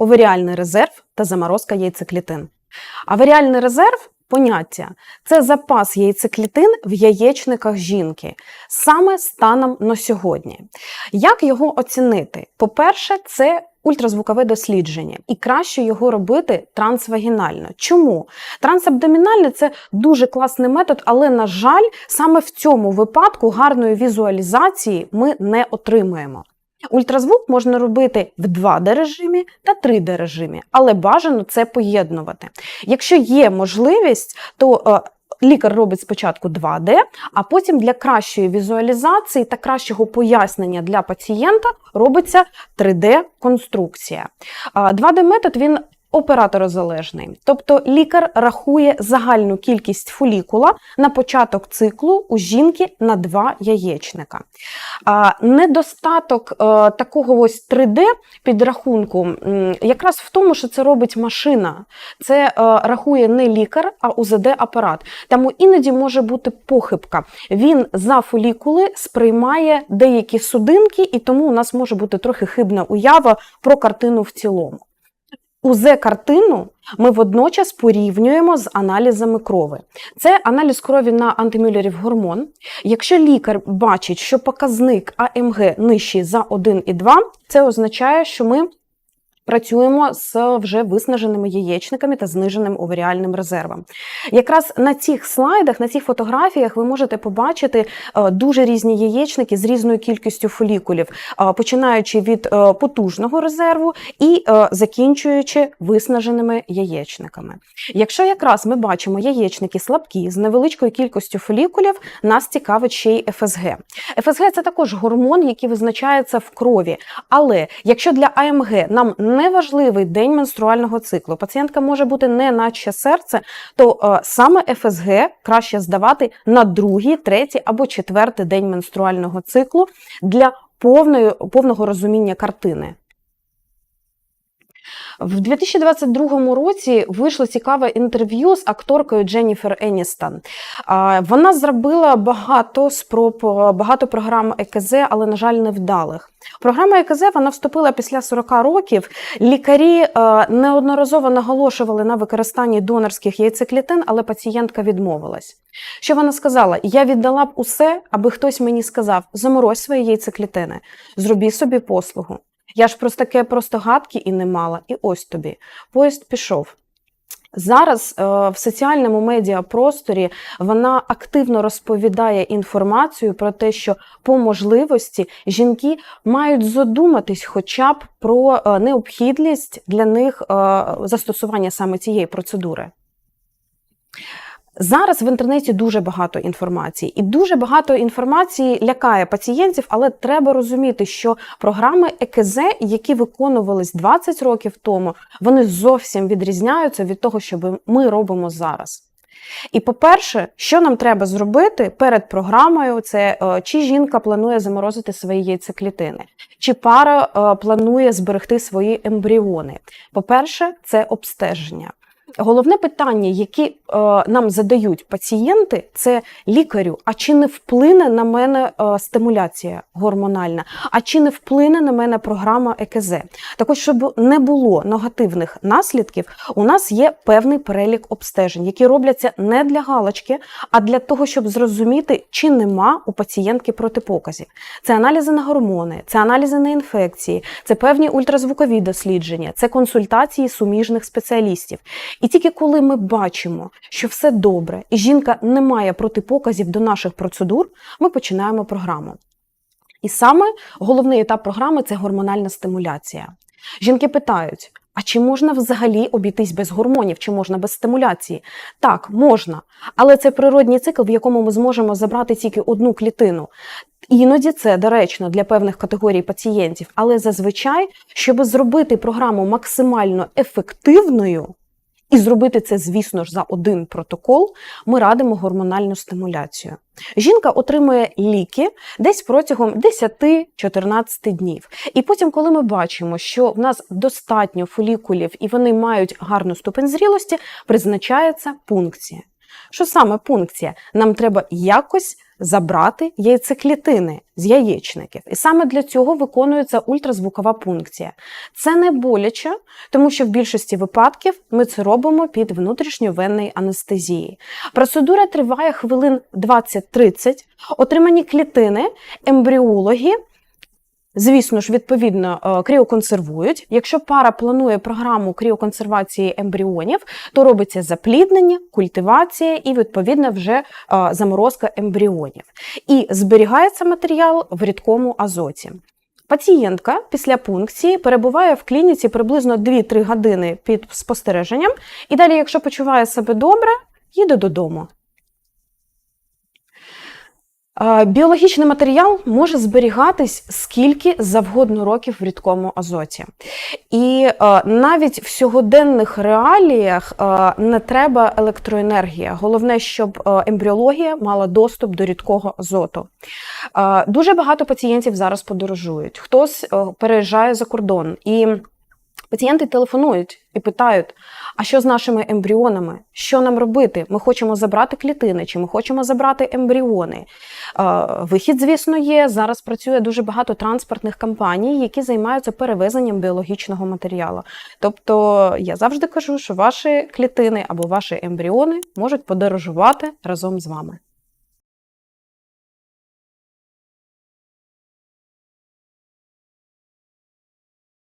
оваріальний резерв та заморозка яйцеклітин. Аваріальний резерв поняття це запас яйцеклітин в яєчниках жінки саме станом на сьогодні. Як його оцінити? По-перше, це ультразвукове дослідження, і краще його робити трансвагінально. Чому? Трансабдомінальне це дуже класний метод, але, на жаль, саме в цьому випадку гарної візуалізації ми не отримуємо. Ультразвук можна робити в 2D режимі та 3D режимі, але бажано це поєднувати. Якщо є можливість, то е, лікар робить спочатку 2D, а потім для кращої візуалізації та кращого пояснення для пацієнта робиться 3D-конструкція. 2D-метод він операторозалежний, тобто лікар рахує загальну кількість фолікула на початок циклу у жінки на два яєчника. Недостаток е, такого ось 3D підрахунку якраз в тому, що це робить машина. Це е, рахує не лікар, а УЗД-апарат. Тому іноді може бути похибка. Він за фолікули сприймає деякі судинки, і тому у нас може бути трохи хибна уява про картину в цілому. УЗ-картину ми водночас порівнюємо з аналізами крови. Це аналіз крові на антимюлерів гормон. Якщо лікар бачить, що показник АМГ нижчий за 1,2, це означає, що ми працюємо з вже виснаженими яєчниками та зниженим оваріальним резервом. Якраз на цих слайдах, на цих фотографіях ви можете побачити е, дуже різні яєчники з різною кількістю фолікулів, е, починаючи від е, потужного резерву і закінчуючи виснаженими яєчниками. Якщо якраз ми бачимо яєчники слабкі з невеличкою кількістю фолікулів, нас цікавить ще й ФСГ. ФСГ це також гормон, який визначається в крові. Але якщо для АМГ нам неважливий день менструального циклу, пацієнтка може бути не наче серце, то е, саме ФСГ краще здавати на другий, третій або четвертий день менструального циклу для повної, повного розуміння картини. В 2022 році вийшло цікаве інтерв'ю з акторкою Дженніфер Еністон. Вона зробила багато спроб, багато програм ЕКЗ, але, на жаль, невдалих. Програма ЕКЗ вона вступила після 40 років. Лікарі неодноразово наголошували на використанні донорських яйцеклітин, але пацієнтка відмовилась. Що вона сказала? Я віддала б усе, аби хтось мені сказав: заморозь свої яйцеклітини, зроби собі послугу. Я ж просто таке просто гадки і не мала. І ось тобі. Поїзд пішов. Зараз е, в соціальному медіапросторі вона активно розповідає інформацію про те, що по можливості жінки мають задуматись хоча б про е, необхідність для них е, застосування саме цієї процедури. Зараз в інтернеті дуже багато інформації, і дуже багато інформації лякає пацієнтів, але треба розуміти, що програми ЕКЗ, які виконувались 20 років тому, вони зовсім відрізняються від того, що ми робимо зараз. І по-перше, що нам треба зробити перед програмою, це е, чи жінка планує заморозити свої яйцеклітини, чи пара е, планує зберегти свої ембріони. По-перше, це обстеження. Головне питання, які е, нам задають пацієнти, це лікарю. А чи не вплине на мене е, стимуляція гормональна? А чи не вплине на мене програма ЕКЗ? Також, щоб не було негативних наслідків, у нас є певний перелік обстежень, які робляться не для галочки, а для того, щоб зрозуміти, чи нема у пацієнтки протипоказів. Це аналізи на гормони, це аналізи на інфекції, це певні ультразвукові дослідження, це консультації суміжних спеціалістів. І тільки коли ми бачимо, що все добре, і жінка не має протипоказів до наших процедур, ми починаємо програму. І саме головний етап програми це гормональна стимуляція. Жінки питають: а чи можна взагалі обійтись без гормонів, чи можна без стимуляції? Так, можна, але це природній цикл, в якому ми зможемо забрати тільки одну клітину. Іноді це доречно для певних категорій пацієнтів, але зазвичай, щоб зробити програму максимально ефективною, і зробити це, звісно ж, за один протокол, ми радимо гормональну стимуляцію. Жінка отримує ліки десь протягом 10-14 днів. І потім, коли ми бачимо, що в нас достатньо фолікулів і вони мають гарну ступень зрілості, призначається пункція. Що саме пункція? Нам треба якось забрати яйцеклітини з яєчників. І саме для цього виконується ультразвукова пункція. Це не боляче, тому що в більшості випадків ми це робимо під внутрішньовенною анестезією. Процедура триває хвилин 20-30. Отримані клітини, ембріологи. Звісно ж, відповідно е, кріоконсервують. Якщо пара планує програму кріоконсервації ембріонів, то робиться запліднення, культивація і відповідно вже е, заморозка ембріонів. І зберігається матеріал в рідкому азоті. Пацієнтка після пункції перебуває в клініці приблизно 2-3 години під спостереженням, і далі, якщо почуває себе добре, їде додому. Біологічний матеріал може зберігатись скільки завгодно років в рідкому азоті. І навіть в сьогоденних реаліях не треба електроенергія. Головне, щоб ембріологія мала доступ до рідкого азоту. Дуже багато пацієнтів зараз подорожують. Хтось переїжджає за кордон. І Пацієнти телефонують і питають: а що з нашими ембріонами? Що нам робити? Ми хочемо забрати клітини, чи ми хочемо забрати ембріони? Е, Вихід, звісно, є. Зараз працює дуже багато транспортних компаній, які займаються перевезенням біологічного матеріалу. Тобто я завжди кажу, що ваші клітини або ваші ембріони можуть подорожувати разом з вами.